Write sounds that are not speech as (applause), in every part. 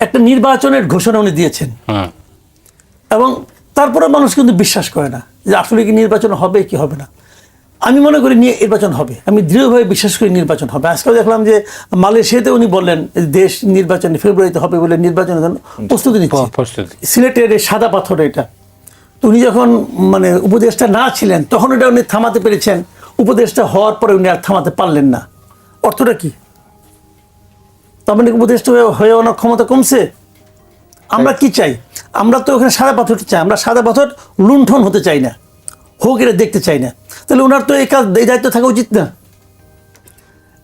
একটা নির্বাচনের ঘোষণা উনি দিয়েছেন। এবং তারপরে মানুষ কিন্তু বিশ্বাস করে না যে আসলে কি নির্বাচন হবে কি হবে না। আমি মনে করি নিয়ে নির্বাচন হবে। আমি দৃঢ়ভাবে বিশ্বাস করি নির্বাচন হবে। আজকেও দেখলাম যে মালয়েশিয়াতে উনি বললেন দেশ নির্বাচন ফেব্রুয়ারিতে হবে বলে নির্বাচনের জন্য প্রস্তুতি নিচ্ছে। প্রস্তুতি। সিলেটের সাদা পাথর এটা। তো উনি যখন মানে উপদেশটা না ছিলেন তখন এটা উনি থামাতে পেরেছেন। উপদেশটা হওয়ার পরে উনি আর থামাতে পারলেন না। অর্থটা কি? কি উপদেষ্টা হয়ে- ওনার ক্ষমতা কমছে। আমরা কি চাই? আমরা তো ওখানে সাদা পাথর চাই আমরা সাদা পাথর লুণ্ঠন হতে চাই না হোক এটা দেখতে চাই না। তাহলে ওনার তো এই কাজ এই দায়িত্ব থাকা উচিত না।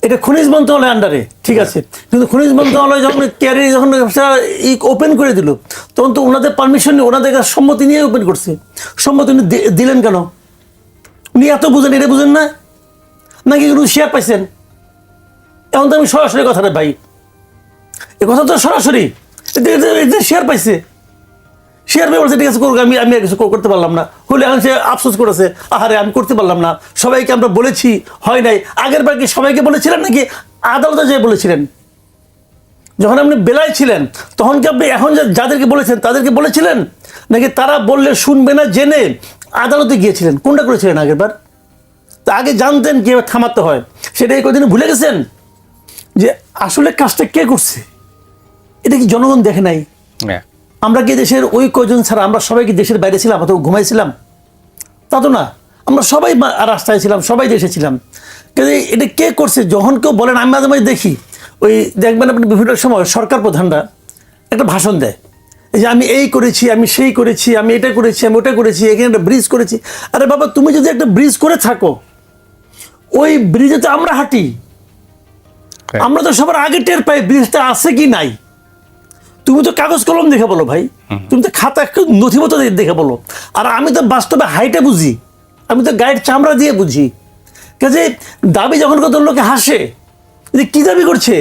এটা খনিজ মন্ত্রণালয় আন্ডারে ঠিক আছে। কিন্তু খনিজ মন্ত্রণালয় যখন ক্যারিয়ার যখন ই ওপেন করে দিল তখন তো ওনাদের পারমিশন নিয়ে ওনাদের কাছে সম্মতি নিয়ে ওপেন করছে। সম্মতি উনি দিলেন কেন? উনি এত বুঝেন এটা বুঝেন না? নাকি উনি শেয়ার পাইছেন? এখন তো আমি সরাসরি কথাটা ভাই এ কথা তো সরাসরি। শেয়ার পাইছে। শেয়ার পেয়ে বলছে, ঠিক আছে, করুক, আমি আমি কিছু করতে পারলাম না। হলে এখন সে আফসোস করেছে, আহারে, আমি করতে পারলাম না। সবাইকে আমরা বলেছি, হয় নাই। আগের বার কি সবাইকে বলেছিলেন নাকি? আদালতে যেয়ে বলেছিলেন। যখন আপনি বেলায় ছিলেন, তখন কি আপনি এখন যা- যাদেরকে বলেছেন, তাদেরকে বলেছিলেন? নাকি তারা বললে শুনবে না, জেনে আদালতে গিয়েছিলেন? কোনটা করেছিলেন আগের বার? তা আগে জানতেন কীভাবে থামাতে হয়। সেটা এই কদিনে ভুলে গেছেন? যে আসলে কাজটা কে করছে? এটা কি জনগণ দেখে নাই? হ্যাঁ। আমরা কি দেশের ওই কজন ছাড়া আমরা সবাই কি দেশের বাইরে ছিলাম অথবা ঘুমাইছিলাম? তা তো না। আমরা সবাই রাস্তায় ছিলাম সবাই দেশে ছিলাম। কিন্তু এটা কে করছে? যখন কেউ বলেন আমি মাঝে মাঝে দেখি ওই দেখবেন আপনি বিভিন্ন সময় সরকার প্রধানরা একটা ভাষণ দেয়। এই যে আমি এই করেছি আমি সেই করেছি আমি এটা করেছি আমি ওটা করেছি এখানে একটা ব্রিজ করেছি। আরে বাবা তুমি যদি একটা ব্রিজ করে থাকো ওই ব্রিজে তো আমরা হাঁটি। আমরা তো সবার আগে টের পাই ব্রিজটা আছে কি নাই। তুমি তো কাগজ কলম দেখে বলো ভাই। তুমি তো খাতা নথিপত্র দেখে বলো। আর আমি তো বাস্তবে হাইটে বুঝি। আমি তো গায়ের চামড়া দিয়ে বুঝি। কাজে দাবি যখন কত লোকে হাসে যে কী দাবি করছে?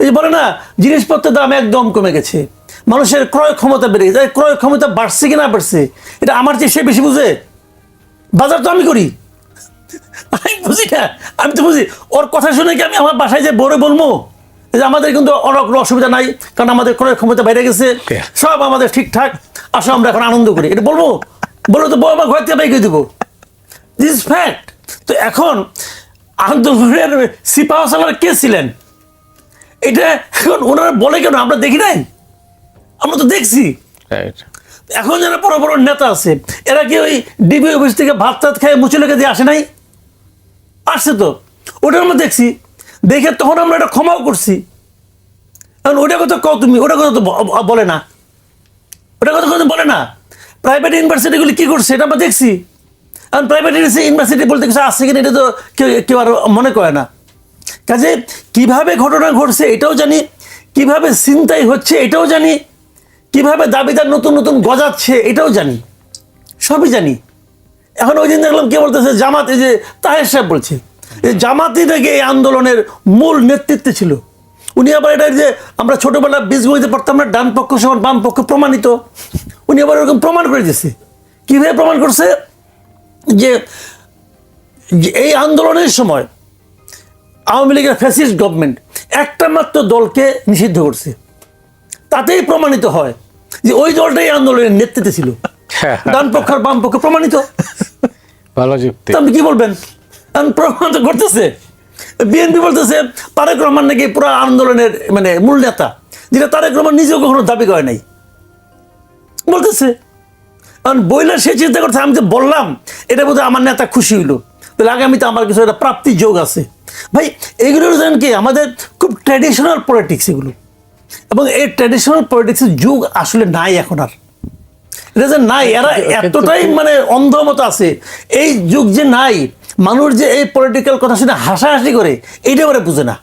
এই যে বলে না জিনিসপত্রের দাম একদম কমে গেছে। মানুষের ক্রয় ক্ষমতা বেড়ে গেছে। ক্রয় ক্ষমতা বাড়ছে কি না বাড়ছে এটা আমার চেয়ে সে বেশি বুঝে? বাজার তো আমি করি। আমি বুঝি না আমি তো বুঝি। ওর কথা শুনে কি আমি আমার বাসায় যে বড় বলব? আমাদের কিন্তু অনেক কোনো অসুবিধা নাই কারণ আমাদের ক্রয় ক্ষমতা বেড়ে গেছে। সব আমাদের ঠিকঠাক। আসো আমরা এখন আনন্দ করি। এটা বলব? বলো তো বউ আমার ঘর থেকে বাইকে দেবো। দিস ফ্যাক্ট তো এখন আন্দোলনের সিপাহ সালার কে ছিলেন? এটা এখন ওনারা বলে কেন? আমরা দেখি নাই? আমরা তো দেখছি। এখন যারা বড় বড় নেতা আছে এরা কি ওই ডিবি অফিস থেকে ভাত টাত খেয়ে মুচি লেগে দিয়ে আসে নাই? আসছে তো। ওটা আমরা দেখছি। দেখে তখন আমরা এটা ক্ষমাও করছি। এখন ওটা কথা কও তুমি ওটা কথা তো বলে না। ওটা কথা কথা বলে না। প্রাইভেট ইউনিভার্সিটিগুলি কী করছে এটা আমরা দেখছি। এখন প্রাইভেট ইউনিভার্সিটি বলতে কিছু আসছে কিনা এটা তো কেউ কেউ আর মনে করে না। কাজে কীভাবে ঘটনা ঘটছে এটাও জানি, কীভাবে চিন্তাই হচ্ছে এটাও জানি, কীভাবে দাবিদার নতুন নতুন গজাচ্ছে এটাও জানি। সবই জানি। এখন ওই দিন দেখলাম কে বলতেছে জামাত, এই যে তাহের সাহেব বলছে। এই জামাতই নাকি এই আন্দোলনের মূল নেতৃত্বে ছিল। উনি আবার এটা যে আমরা ছোটবেলা বইতে পড়তাম না ডান পক্ষ সমান বাম পক্ষ প্রমাণিত। উনি আবার ওরকম প্রমাণ করে দিয়েছে। কীভাবে প্রমাণ করছে? যে যে এই আন্দোলনের সময় আওয়ামী লীগের ফ্যাসিস্ট গভর্নমেন্ট একটা মাত্র দলকে নিষিদ্ধ করছে। তাতেই প্রমাণিত হয় যে ওই দলটাই আন্দোলনের নেতৃত্বে ছিল। ডান পক্ষ আর বাম পক্ষ প্রমাণিত। ভালো যুক্তি। আপনি কি বলবেন? এখন প্রমাণ তো করতেছে। বিএনপি বলতেছে তারেক রহমান নাকি পুরো আন্দোলনের মানে মূল নেতা যেটা তারেক রহমান নিজেও কখনো দাবি করে নাই। বলতেছে কারণ বইলা সে চিন্তা করছে আমি তো বললাম এটা বোধহয় আমার নেতা খুশি হইল। তাহলে আগামীতে আমার কিছু একটা প্রাপ্তি যোগ আছে। ভাই এগুলো জানেন কি আমাদের খুব ট্র্যাডিশনাল পলিটিক্স এগুলো। এবং এই ট্র্যাডিশনাল পলিটিক্সের যুগ আসলে নাই এখন আর। এটা যে নাই এরা এতটাই মানে অন্ধ মতো আছে। এই যুগ যে নাই মানুষ যে এই পলিটিক্যাল কথা শুনে হাসাহাসি করে এইটা ওরা বুঝে না।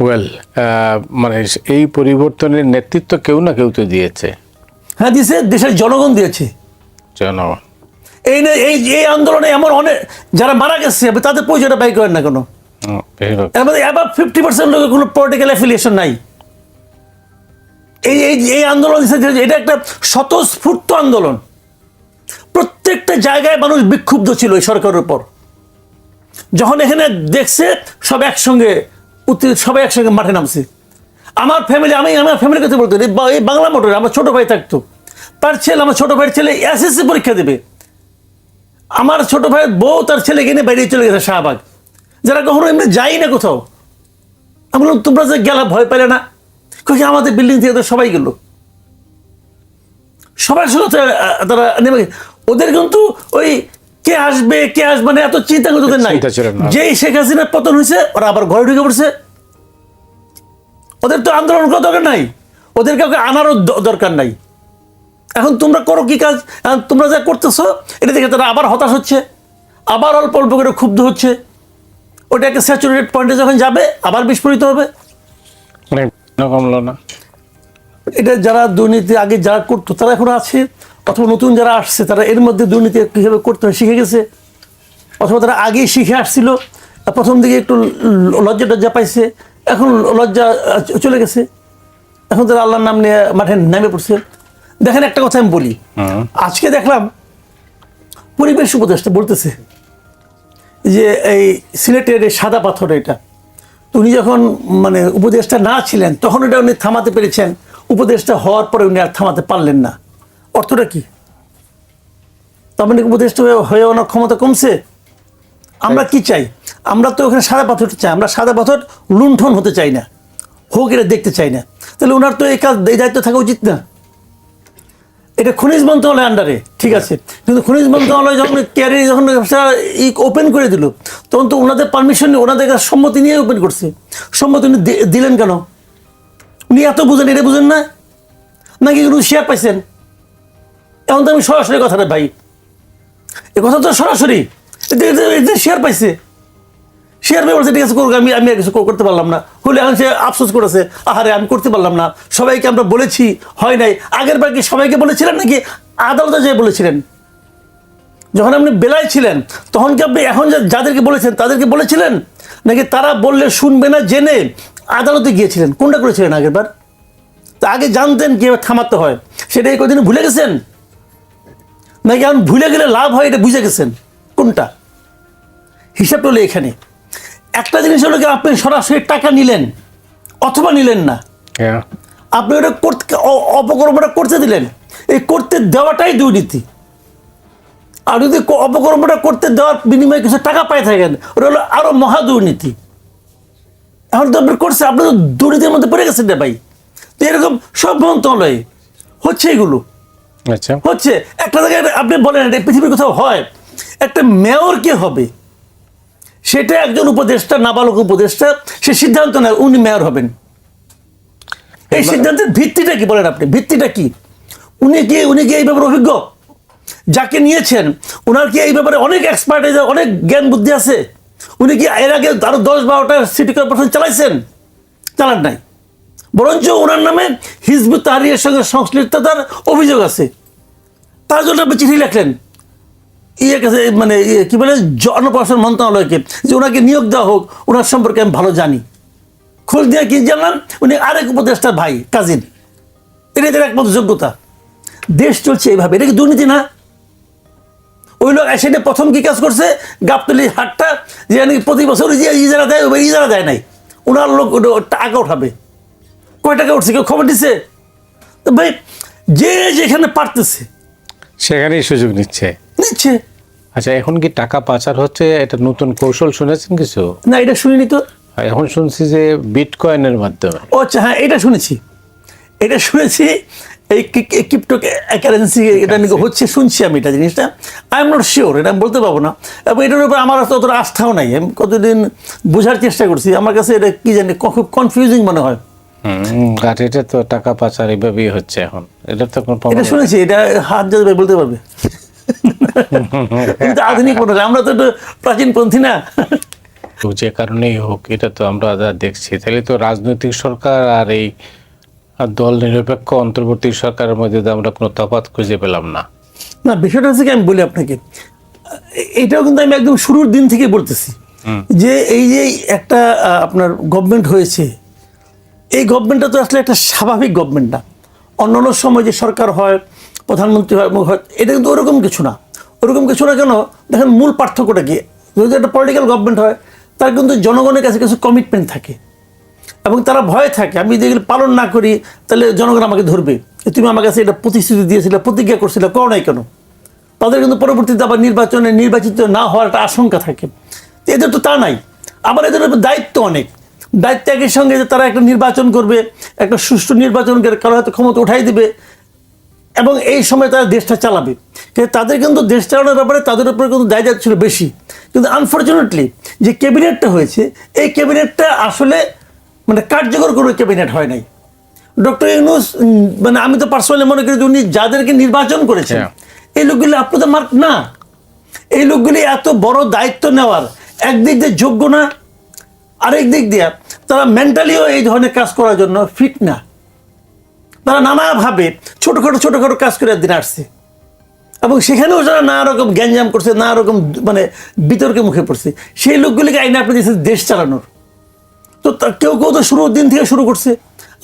ওয়েল মানে এই পরিবর্তনের নেতৃত্ব কেউ না কেউ তো দিয়েছে। হ্যাঁ দিছে দেশের জনগণ দিয়েছে। জনগণ। এই নে- এই এই আন্দোলনে এমন অনেক যারা মারা গেছে তাদের পরিচয়টা বাই করেন না কোনো? এর মধ্যে অ্যাবাভ ফিফটি পার্সেন্ট লোকের কোনো পলিটিক্যাল অ্যাফিলিয়েশন নাই। এই এই এই আন্দোলন এটা একটা স্বতঃস্ফূর্ত আন্দোলন। প্রত্যেকটা জায়গায় মানুষ বিক্ষুব্ধ ছিল এই সরকারের উপর। যখন এখানে দেখছে, সব একসঙ্গে সবাই একসঙ্গে মাঠে নামছে। আমার ফ্যামিলি আমি, আমার ফ্যামিলির কথা বলতে এই বাংলা মোটরে, আমার ছোট ভাই থাকতো। তার ছেলে, আমার ছোট ভাইয়ের ছেলে এসএসসি পরীক্ষা দেবে। আমার ছোট ভাইয়ের বউ তার ছেলেকে নিয়ে বাইরে চলে গেছে শাহবাগ। যারা কখনো এমনি যাই না কোথাও। আমি বললাম, তোমরা যে গেলা, ভয় পেলে না? কই আমাদের বিল্ডিং থেকে তো সবাই গেল। সবার সাথে তারা নেমে। ওদের কিন্তু ওই কে আসবে কে আসবে না এত চিন্তা কিন্তু ওদের নাই। যেই শেখ হাসিনার পতন হয়েছে ওরা আবার ঘরে ঢুকে পড়ছে। ওদের তো আন্দোলন করা দরকার নাই। ওদের কাউকে আনারও দরকার নাই। এখন তোমরা করো কি কাজ? এখন তোমরা যা করতেছো এটা দেখে তারা আবার হতাশ হচ্ছে। আবার অল্প অল্প করে ক্ষুব্ধ হচ্ছে। ওটা একটা স্যাচুরেটেড পয়েন্টে যখন যাবে আবার বিস্ফোরিত হবে। মানে কমলো না। এটা যারা দুর্নীতি আগে যারা করতো তারা এখন আছে। অথবা নতুন যারা আসছে তারা এর মধ্যে দুর্নীতি কীভাবে করতে হয় শিখে গেছে? অথবা তারা আগেই শিখে আসছিল প্রথম দিকে একটু লজ্জা টজ্জা পাইছে এখন লজ্জা চলে গেছে। এখন তারা আল্লাহর নাম নিয়ে মাঠে নামে পড়ছে। দেখেন একটা কথা আমি বলি। আজকে দেখলাম পরিবেশ উপদেষ্টা বলতেছে যে এই সিলেটের এই সাদা পাথর এটা। উনি যখন মানে উপদেষ্টা না ছিলেন তখন এটা উনি থামাতে পেরেছেন। উপদেষ্টা হওয়ার পরে উনি আর থামাতে পারলেন না। অর্থটা কি? তার মানে উপদেষ্টা হয়ে- হয়ে ওনার ক্ষমতা কমছে? আমরা কি চাই? আমরা তো ওখানে সাদা পাথরটা চাই। আমরা সাদা পাথর লুণ্ঠন হতে চাই না। হোক এটা দেখতে চাই না। তাহলে ওনার তো এই কাজ এই দায়িত্ব থাকা উচিত না। এটা খনিজ মন্ত্রণালয় আন্ডারে ঠিক আছে। কিন্তু খনিজ মন্ত্রণালয় যখন ক্যারি যখন ই ওপেন করে দিল তখন তো ওনাদের পারমিশন নিয়ে ওনাদের কাছে সম্মতি নিয়ে ওপেন করছে। সম্মতি উনি দিলেন কেন? উনি এত বুঝেন এটা বুঝেন না? নাকি উনি শেয়ার পাইছেন? এখন তো আমি সরাসরি কথাটা ভাই। এ কথা তো সরাসরি। শেয়ার পাইছে। শেয়ার পেয়ে বলছে, ঠিক আছে, করুক, আমি আমি কিছু করতে পারলাম না। হলে এখন সে আফসোস করেছে, আহারে, আমি করতে পারলাম না। সবাইকে আমরা বলেছি, হয় নাই। আগের বার কি সবাইকে বলেছিলেন নাকি? আদালতে যে বলেছিলেন। যখন আপনি বেলায় ছিলেন, তখন কি আপনি এখন যাদেরকে বলেছেন, তাদেরকে বলেছিলেন? নাকি তারা বললে শুনবে না জেনে আদালতে গিয়েছিলেন? কোনটা করেছিলেন আগের বার? তা আগে জানতেন কীভাবে থামাতে হয়। সেটা এই কদিন ভুলে গেছেন? নাকি এখন ভুলে গেলে লাভ হয় এটা বুঝে গেছেন? কোনটা? হিসাবটা হলো এখানে। একটা জিনিস হলো কি আপনি সরাসরি টাকা নিলেন অথবা নিলেন না। হ্যাঁ। আপনি ওটা করতে অপকর্মটা করতে দিলেন। এই করতে দেওয়াটাই দুর্নীতি। আর যদি অপকর্মটা করতে দেওয়ার বিনিময়ে কিছু টাকা পাই থাকেন ওটা হলো আরও মহা দুর্নীতি। এখন তো আপনি করছে আপনি তো দুর্নীতির মধ্যে পড়ে গেছেন রে ভাই। তো এরকম সব মন্ত্রণালয়ে হচ্ছে এগুলো। হচ্ছে একটা জায়গায় আপনি বলেন এটা পৃথিবীর কোথাও হয়? একটা মেয়র কে হবে? সেটা একজন উপদেষ্টা নাবালক উপদেষ্টা সে সিদ্ধান্ত নেয় উনি মেয়র হবেন। এই সিদ্ধান্তের ভিত্তিটা কি বলেন আপনি? ভিত্তিটা কি? উনি কি উনি কি এই ব্যাপারে অভিজ্ঞ? যাকে নিয়েছেন ওনার কি এই ব্যাপারে অনেক এক্সপার্টাইজ অনেক জ্ঞান বুদ্ধি আছে? উনি কি এর আগে আরও দশ বারোটা সিটি কর্পোরেশন চালাইছেন? চালান নাই। বরঞ্চ ওনার নামে হিজবুত তাহারিয়ের সঙ্গে সংশ্লিষ্টতার অভিযোগ আছে। তার জন্য আপনি চিঠি লেখলেন। ইয়ে কাছে মানে ইয়ে কি বলে, জনপ্রশাসন মন্ত্রণালয়কে, যে ওনাকে নিয়োগ দেওয়া হোক, ওনার সম্পর্কে আমি ভালো জানি। খোঁজ দিয়ে কি জানলাম? উনি আরেক উপদেষ্টার ভাই, কাজিন। এটা এদের একমাত্র যোগ্যতা। দেশ চলছে এইভাবে। এটা কি দুর্নীতি না? ওই লোক এসে প্রথম কি কাজ করছে? গাবতলি হাটটা যে নাকি প্রতি বছর ইজারা দেয়, ওই ইজারা দেয় নাই। ওনার লোক টাকা উঠাবে। কয় টাকা উঠছে কেউ খবর দিছে? তো ভাই যে যেখানে পারতেছে। সেখানেই সুযোগ নিচ্ছে। নিচ্ছে। আচ্ছা এখন কি টাকা পাচার হচ্ছে? এটা নতুন কৌশল শুনেছেন কিছু? না এটা শুনিনি তো। আর এখন শুনছি যে বিটকয়েনের মাধ্যমে। ও আচ্ছা হ্যাঁ এটা শুনেছি। এটা শুনেছি এই ক্রিপ্টো কারেন্সি এটা নাকি হচ্ছে শুনছি আমি এটা জিনিসটা। আই এম নট শিওর এটা আমি বলতে পারব না। এবং এটার উপর আমার অতটা আস্থাও নাই। আমি কতদিন বোঝার চেষ্টা করছি। আমার কাছে এটা কি জানি খুব কনফিউজিং মনে হয়। আর এটা তো টাকা পাচার এইভাবেই হচ্ছে এখন। এটা তো কোনো এটা শুনেছি এটা হাত যাবে বলতে পারবে। কিন্তু আধুনিক মনে আমরা তো একটু প্রাচীনপন্থী না। যে কারণেই হোক এটা তো আমরা যা দেখছি। তাহলে তো রাজনৈতিক সরকার আর এই দল নিরপেক্ষ অন্তর্বর্তী সরকারের মধ্যে আমরা কোনো তফাৎ খুঁজে পেলাম না। না বিষয়টা হচ্ছে কি আমি বলি আপনাকে। এটাও কিন্তু আমি একদম শুরুর দিন থেকে বলতেছি যে এই যে একটা আপনার গভর্নমেন্ট হয়েছে এই গভর্নমেন্টটা তো আসলে একটা স্বাভাবিক গভর্নমেন্ট না। অন্য সময় যে সরকার হয়, প্রধানমন্ত্রী হয় এটা কিন্তু ওরকম কিছু না। ওরকম কিছু না কেন দেখেন মূল পার্থক্যটা কি? যদি একটা পলিটিক্যাল গভর্নমেন্ট হয়, তার কিন্তু জনগণের কাছে কিছু কমিটমেন্ট থাকে। এবং তারা ভয়ে থাকে, আমি যদি পালন না করি, তাহলে জনগণ আমাকে ধরবে। তুমি আমার কাছে এটা প্রতিশ্রুতি দিয়েছিলে, প্রতিজ্ঞা করছিলে, করো নাই কেন? তাদের কিন্তু পরবর্তীতে আবার নির্বাচনে নির্বাচিত না হওয়ার একটা আশঙ্কা থাকে। এদের তো তা নাই। আবার এদের দায়িত্ব অনেক। দায়িত্ব সঙ্গে যে তারা একটা নির্বাচন করবে একটা সুষ্ঠু নির্বাচন করে কারও হয়তো ক্ষমতা উঠাই দেবে এবং এই সময় তারা দেশটা চালাবে। কিন্তু তাদের কিন্তু দেশ চালানোর ব্যাপারে তাদের উপরে কিন্তু দায় ছিল বেশি। কিন্তু আনফর্চুনেটলি যে ক্যাবিনেটটা হয়েছে এই ক্যাবিনেটটা আসলে মানে কার্যকর কোনো ক্যাবিনেট হয় নাই। ডক্টর ইউনুস মানে আমি তো পার্সোনালি মনে করি যে উনি যাদেরকে নির্বাচন করেছেন। এই লোকগুলি আপনাদের মার্ক না। এই লোকগুলি এত বড় দায়িত্ব নেওয়ার একদিক দিয়ে যোগ্য না আরেক দিক দিয়ে, তারা মেন্টালিও এই ধরনের কাজ করার জন্য ফিট না। তারা নানাভাবে ছোটোখাটো ছোটোখাটো কাজ করে দিন আসছে। এবং সেখানেও যারা নানা রকম গ্যাঞ্জাম করছে নানা রকম মানে বিতর্কে মুখে পড়ছে, সেই লোকগুলিকে আইনে আপনি দিয়েছেন দেশ চালানোর। তো কেউ কেউ তো শুরুর দিন থেকে শুরু করছে,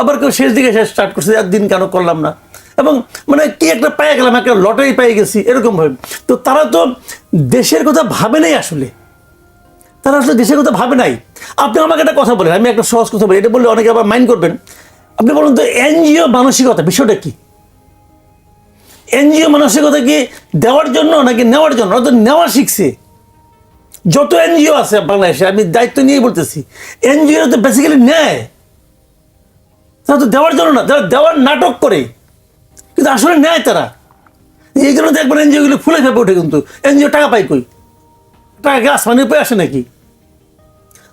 আবার কেউ শেষ দিকে শেষ স্টার্ট করছে, আর দিন কেন করলাম না? এবং মানে কি একটা পেয়ে গেলাম, একটা লটারি পেয়ে গেছি এরকমভাবে তো তারা তো দেশের কথা ভাবে নেই আসলে। তারা আসলে দেশের কথা ভাবে নাই। আপনি আমাকে একটা কথা বলেন, আমি একটা সহজ কথা বলি, এটা বললে অনেকে আবার মাইন্ড করবেন। আপনি বলুন তো, এনজিও মানসিকতা, বিষয়টা কি? এনজিও মানসিকতা কি দেওয়ার জন্য নাকি নেওয়ার জন্য? ওরা তো নেওয়া শিখছে। যত এনজিও আছে বাংলাদেশে, আমি দায়িত্ব নিয়ে বলতেছি এনজিও তো বেসিক্যালি নেয়। তারা তো দেওয়ার জন্য না তারা দেওয়ার নাটক করে, কিন্তু আসলে নেয় তারা। এই জন্য দেখবেন এনজিওগুলো ফুলে ফেপে ওঠে কিন্তু। এনজিও টাকা পাই কই? টাকা কি আসমানের উপরে আসে নাকি?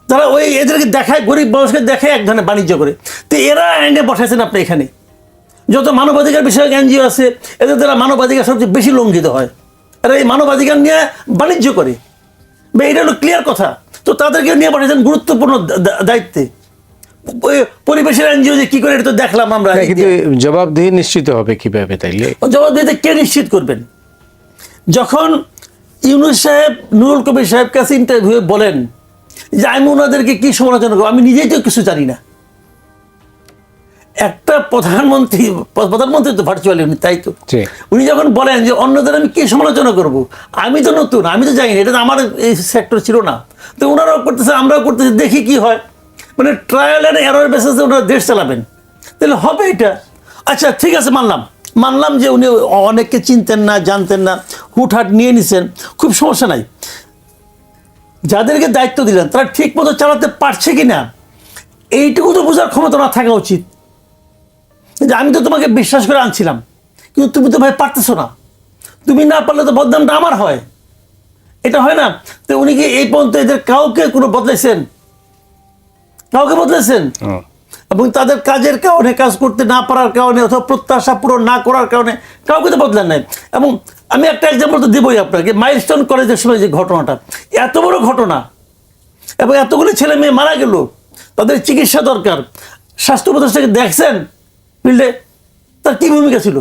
তারা ওই এদেরকে দেখায় গরিব মানুষকে দেখায় এক ধরনের বাণিজ্য করে। তো এরা এনে বসাইছেন আপনি এখানে। যত মানবাধিকার বিষয়ক এনজিও আছে এদের দ্বারা মানবাধিকার সবচেয়ে বেশি লঙ্ঘিত হয়। এরা এই মানবাধিকার নিয়ে বাণিজ্য করে। বা এটা হলো ক্লিয়ার কথা। তো তাদেরকে নিয়ে পাঠিয়েছেন গুরুত্বপূর্ণ দায়িত্বে। পরিবেশের এনজিও যে কি করে এটা তো দেখলাম আমরা না, কিন্তু জবাবদিহি নিশ্চিত হবে কীভাবে তাইলে? জবাব দিতে কে নিশ্চিত করবেন? যখন ইউনুস সাহেব নুরুল কবির সাহেব কাছে ইন্টারভিউ বলেন যে আমি ওনাদেরকে কি সমালোচনা করব? আমি নিজেই তো কিছু জানি না। একটা প্রধানমন্ত্রী প্রধানমন্ত্রী তো ভার্চুয়ালি উনি তাই তো। উনি যখন বলেন যে অন্যদের আমি কি সমালোচনা করব? আমি তো নতুন আমি তো জানি না এটা তো আমার এই সেক্টর ছিল না। তো ওনারাও করতেছে আমরাও করতেছি দেখি কি হয়। মানে ট্রায়াল অ্যান্ড এরর বেসিসে ওনারা দেশ চালাবেন। তাহলে হবে এটা। আচ্ছা ঠিক আছে মানলাম। মানলাম যে উনি অনেককে চিনতেন না, জানতেন না, হুটহাট নিয়ে নিছেন, খুব সমস্যা নাই। যাদেরকে দায়িত্ব দিলেন, তারা ঠিক মতো চালাতে পারছে কি না, এইটুকু তো বোঝার ক্ষমতা না থাকা উচিত। যে আমি তো তোমাকে বিশ্বাস করে আনছিলাম, কিন্তু তুমি তো ভাই পারতেছো না। তুমি না পারলে তো বদনামটা আমার হয়। এটা হয় না, তো উনি কি এই পর্যন্ত এদের কাউকে কোনো বদলেছেন কাউকে বদলেছেন। এবং তাদের কাজের কারণে, কাজ করতে না পারার কারণে অথবা প্রত্যাশা পূরণ না করার কারণে কাউকে তো বদলেন নাই। এবং আমি একটা এক্সাম্পল তো দেবই আপনাকে মাইলস্টোন কলেজের সময় যে ঘটনাটা। এত বড় ঘটনা, এবং এতগুলি ছেলে মেয়ে মারা গেল, তাদের চিকিৎসা দরকার। স্বাস্থ্য উপদেষ্টাকে দেখছেন, ফিল্ডে তার কী ভূমিকা ছিল?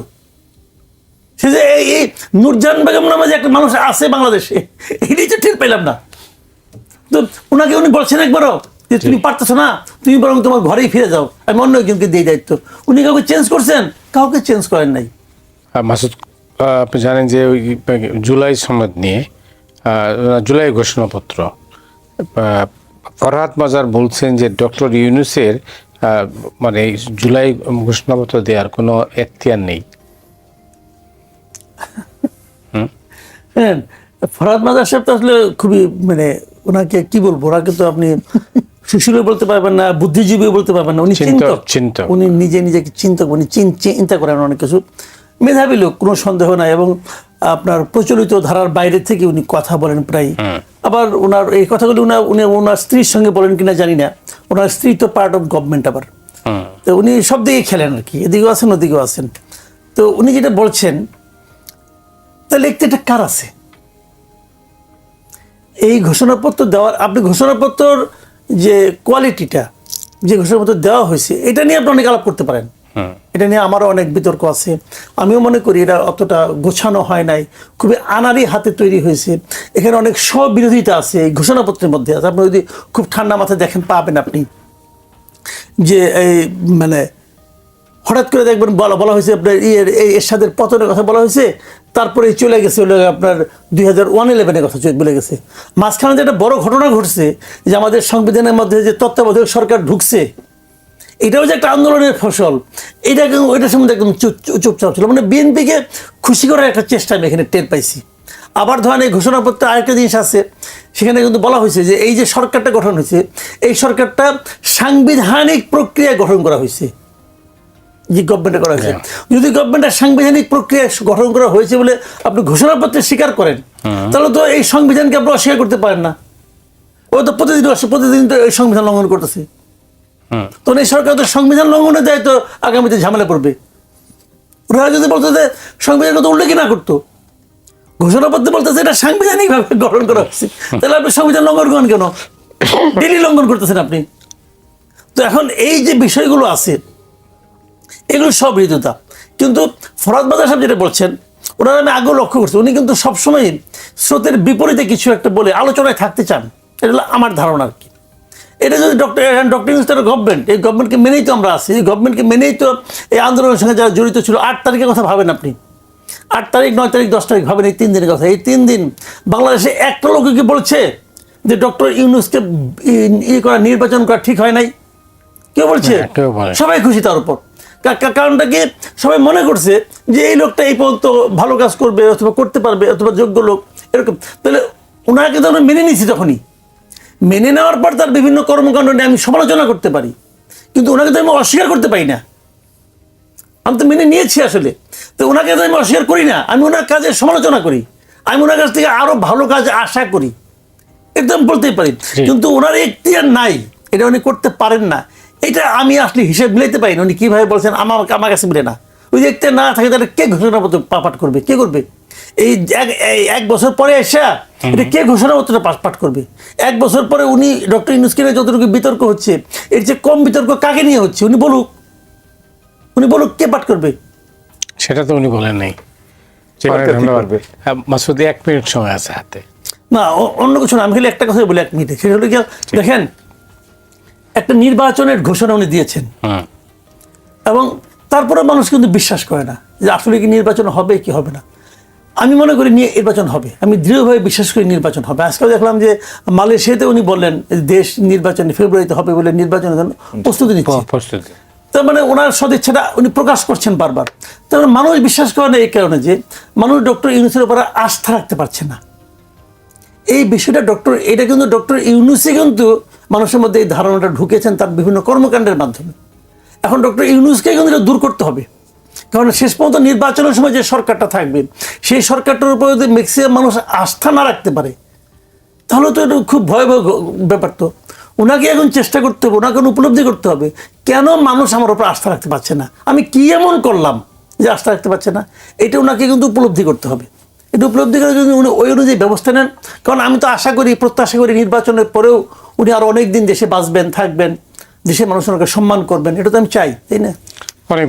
সে যে এই এই নুরজান বেগম নামে যে একটা মানুষ আছে বাংলাদেশে (laughs) এটাই তো টের পেলাম না। তো ওনাকে উনি বলছেন একবারও যে তুমি পারতেছো না তুমি বরং তোমার ঘরেই ফিরে যাও। আমি অন্য একজনকে দিয়ে দায়িত্ব। উনি কাউকে চেঞ্জ করছেন কাউকে চেঞ্জ করেন নাই। মাসুদ আপনি জানেন যে ওই জুলাই সনদ নিয়ে জুলাই ঘোষণাপত্র ফরহাদ মাজার বলছেন যে ডক্টর ইউনুসের মানে জুলাই ঘোষণাপত্র দেওয়ার কোনো এখতিয়ার নেই। হ্যাঁ ফরহাদ মাজার সাহেব তো আসলে খুবই মানে ওনাকে কি বলব ওনাকে তো আপনি সুশীলও বলতে পারবেন না বুদ্ধিজীবীও বলতে পারবেন না। উনি চিন্তক, চিন্তক। উনি নিজে নিজেকে চিন্তক উনি চিন্তা করেন অনেক কিছু। মেধাবী লোক কোনো সন্দেহ নাই এবং আপনার প্রচলিত ধারার বাইরে থেকে উনি কথা বলেন প্রায়। আবার ওনার এই কথাগুলি উনি উনি ওনার স্ত্রীর সঙ্গে বলেন কিনা জানি না। ওনার স্ত্রী তো পার্ট অফ গভর্নমেন্ট আবার। তো উনি সব দিকে খেলেন আর কি এদিকেও আছেন ওদিকেও আছেন। তো উনি যেটা বলছেন তা লিখতে এটা কার আছে? এই ঘোষণাপত্র দেওয়ার আপনি ঘোষণাপত্রর যে কোয়ালিটিটা যে ঘোষণাপত্র দেওয়া হয়েছে এটা নিয়ে আপনি অনেক আলাপ করতে পারেন। এটা নিয়ে আমারও অনেক বিতর্ক আছে। আমিও মনে করি এটা অতটা গোছানো হয় নাই। খুবই আনারি হাতে তৈরি হয়েছে। এখানে অনেক স্ববিরোধিতা আছে এই ঘোষণাপত্রের মধ্যে। আছে আপনি যদি খুব ঠান্ডা মাথায় দেখেন পাবেন আপনি। যে এই মানে হঠাৎ করে দেখবেন বলা বলা হয়েছে আপনার ইয়ের, এই এরশাদের পতনের কথা বলা হয়েছে তারপরে চলে গেছে হলো আপনার দুই হাজার ওয়ান ইলেভেনের কথা বলে গেছে। মাঝখানে যে একটা বড় ঘটনা ঘটছে, যে আমাদের সংবিধানের মধ্যে যে তত্ত্বাবধায়ক সরকার ঢুকছে, এটাও যে একটা আন্দোলনের ফসল, এটা ওইটার সম্বন্ধে একদম চুপ- চুপ- চুপচাপ ছিল। মানে বিএনপিকে খুশি করার একটা চেষ্টা আমি এখানে টের পাইছি। আবার ধরেন এই ঘোষণাপত্রে আরেকটা জিনিস আছে, সেখানে কিন্তু বলা হয়েছে যে এই যে সরকারটা গঠন হয়েছে, এই সরকারটা সাংবিধানিক প্রক্রিয়া গঠন করা হয়েছে। যে গভর্নমেন্টে করা হয়েছে। যদি গভর্নমেন্টের সাংবিধানিক প্রক্রিয়া গঠন করা হয়েছে বলে আপনি ঘোষণাপত্রে স্বীকার করেন তাহলে তো এই সংবিধানকে আপনি অস্বীকার করতে পারেন না। ও তো প্রতিদিন প্রতিদিন তো এই সংবিধান লঙ্ঘন করতেছে। হুম। তখন এই সরকার তো সংবিধান লঙ্ঘনে দেয় তো আগামীতে ঝামেলা পড়বে ওরা যদি বলতো যে সংবিধান তো উল্লেখই না করতো ঘোষণাপত্রে বলতেছে এটা সাংবিধানিক ভাবে গঠন করা হচ্ছে তাহলে আপনি সংবিধান লঙ্ঘন করেন কেন? (coughs) ডেলি লঙ্ঘন করতেছেন আপনি। তো এখন এই যে বিষয়গুলো আছে এগুলো সব হৃদয়তা। কিন্তু ফরাদ বাজার সাহেব যেটা বলছেন ওনার আমি আগেও লক্ষ্য করছি উনি কিন্তু সবসময় স্রোতের বিপরীতে কিছু একটা বলে আলোচনায় থাকতে চান। এটা হলো আমার ধারণা আর কি। এটা যদি ডক্টর ডক্টর ইউনুসের গভর্নমেন্ট এই গভর্নমেন্টকে মেনেই তো আমরা আছি এই গভর্নমেন্টকে মেনেই তো এই আন্দোলনের সঙ্গে যারা জড়িত ছিল আট তারিখের কথা ভাবেন আপনি। আট তারিখ নয় তারিখ দশ তারিখ ভাবেন এই তিন দিনের কথা। এই তিন দিন বাংলাদেশে একটা লোক কি বলছে যে ডক্টর ইউনুসকে ই করা নির্বাচন করা ঠিক হয় নাই? কেউ বলছে। সবাই খুশি তার উপর। কারণটা কি? সবাই মনে করছে যে এই লোকটা এই পর্যন্ত ভালো কাজ করবে অথবা করতে পারবে অথবা যোগ্য লোক এরকম। তাহলে ওনাকে তো আমরা মেনে নিয়েছি তখনই। মেনে নেওয়ার পর তার বিভিন্ন কর্মকাণ্ড নিয়ে আমি সমালোচনা করতে পারি। কিন্তু ওনাকে তো আমি অস্বীকার করতে পারি না। আমি তো মেনে নিয়েছি আসলে। তো ওনাকে তো আমি অস্বীকার করি না। আমি ওনার কাজের সমালোচনা করি। আমি ওনার কাছ থেকে আরও ভালো কাজ আশা করি। একদম বলতেই পারি। কিন্তু ওনার এখতিয়ার নাই। এটা উনি করতে পারেন না। এটা আমি আসলে হিসেব মিলাইতে পারি না। উনি কীভাবে বলছেন আমার আমার কাছে মিলে না। ওই যে এখতিয়ার না থাকে তাহলে কে ঘোষণাপত্র পাঠ করবে? কে করবে? এই এক- বছর পরে এসে এটা কে ঘোষণাপত্রটা পাঠ পাঠ করবে? এক বছর পরে উনি ডক্টর ইউনুসকে নিয়ে যতটুকু বিতর্ক হচ্ছে এর যে কম বিতর্ক কাকে নিয়ে হচ্ছে? উনি বলুক। উনি বলুক কে পাঠ করবে? সেটা তো উনি বলেন নাই? হ্যাঁ, মাসুদি এক মিনিট সময় আছে হাতে। না অন্য কিছু না আমি খালি একটা কথা বলি এক মিনিটে। সেটা হলো কি দেখেন একটা নির্বাচনের ঘোষণা উনি দিয়েছেন। এবং তারপরে মানুষ কিন্তু বিশ্বাস করে না যে আসলে কি নির্বাচন হবে কি হবে না। আমি মনে করি নিয়ে নির্বাচন হবে। আমি দৃঢ়ভাবে বিশ্বাস করি নির্বাচন হবে। আজকাল দেখলাম যে মালয়েশিয়াতে উনি বললেন দেশ নির্বাচন ফেব্রুয়ারিতে হবে বলে নির্বাচনের জন্য প্রস্তুতি নিচ্ছে। প্রস্তুতি। তার মানে ওনার সদিচ্ছাটা উনি প্রকাশ করছেন বারবার। তার মানে মানুষ বিশ্বাস করে না এই কারণে যে মানুষ ডক্টর ইউনুসের উপর আস্থা রাখতে পারছে না। এই বিষয়টা ডক্টর এটা কিন্তু ডক্টর ইউনুসে কিন্তু মানুষের মধ্যে এই ধারণাটা ঢুকেছেন তার বিভিন্ন কর্মকাণ্ডের মাধ্যমে। এখন ডক্টর ইউনুসকে কিন্তু দূর করতে হবে। কারণ শেষ পর্যন্ত নির্বাচনের সময় যে সরকারটা থাকবে, সেই সরকারটার উপর যদি ম্যাক্সিমাম মানুষ আস্থা না রাখতে পারে, তাহলে তো এটা খুব ভয়াবহ ব্যাপার তো। ওনাকে এখন চেষ্টা করতে হবে ওনাকে উপলব্ধি করতে হবে, কেন মানুষ আমার উপর আস্থা রাখতে পারছে না? আমি কি এমন করলাম যে আস্থা রাখতে পারছে না? এটা ওনাকে কিন্তু উপলব্ধি করতে হবে। এটা উপলব্ধি করে যদি উনি ওই অনুযায়ী ব্যবস্থা নেন, কারণ আমি তো আশা করি, প্রত্যাশা করি নির্বাচনের পরেও উনি আরও অনেক দিন দেশে বাঁচবেন, থাকবেন, দেশের মানুষ সম্মান করবেন, এটা তো আমি চাই, তাই না? অনেক